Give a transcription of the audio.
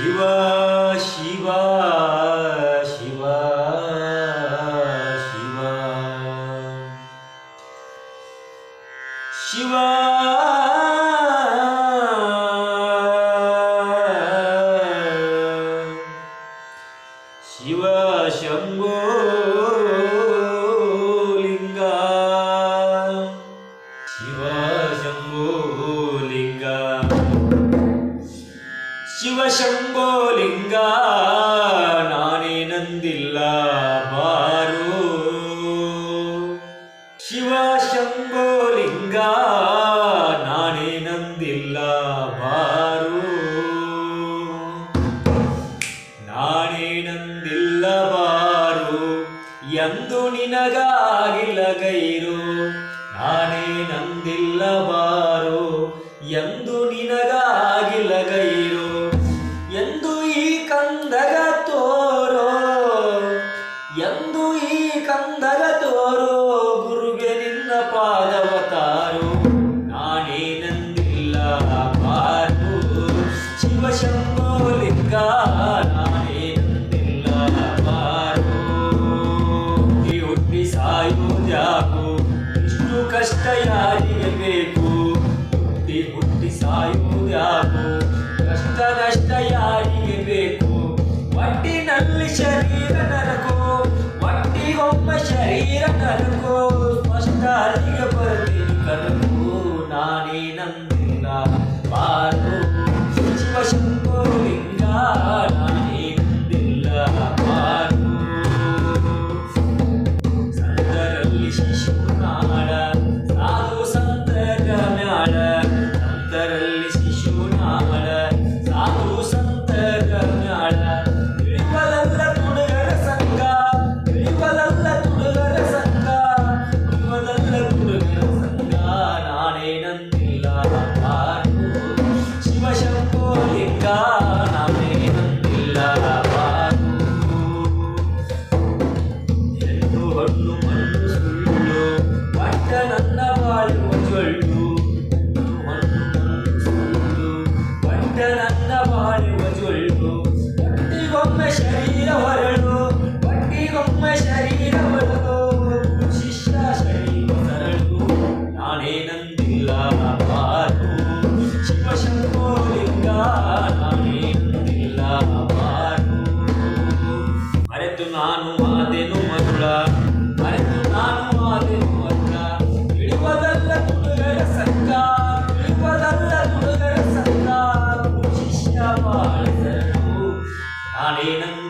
시바 시바 시바 시바 시바 ಶಿವಶಂಭೋಲಿಂಗ ನಾನೇನಂದಿಲ್ಲ ಬಾರು. ಶಿವಶಂಭೋಲಿಂಗ ನಾನೇನಂದಿಲ್ಲ ಬಾರು. ನಾನೇ ನಂದಿಲ್ಲ ಬಾರು. ಎಂದು ನಿನಗಾಗಿಲ್ಲ ಗೈರು ನಾನೇನಂದಿಲ್ಲ ಬಾರು ಕಂದಲ ತೋರೋ ಗುರುಗೆ ನಿನ್ನ ಪಾದವ ತಾರು ನಾನೇನಂದಿಲ್ಲ ಪಾರು ಶಿವಶಂಭೋ ಲಿಂಗ ನಾನೇನಂದಿಲ್ಲ ಪಾರು ಹುಟ್ಟಿ ಸಾಯುವುದ್ಯಾಕು ಇಷ್ಟು ಕಷ್ಟ ಯಾರಿಗೆ ಬೇಕು ಹುಟ್ಟಿ ಹುಟ್ಟಿ ಸಾಯುವುದ್ಯಾಕು ಕಷ್ಟ ನಷ್ಟ ಯಾರಿಗೆ ढाली पर আবার বজুল গম্মে শরীর காலேனம்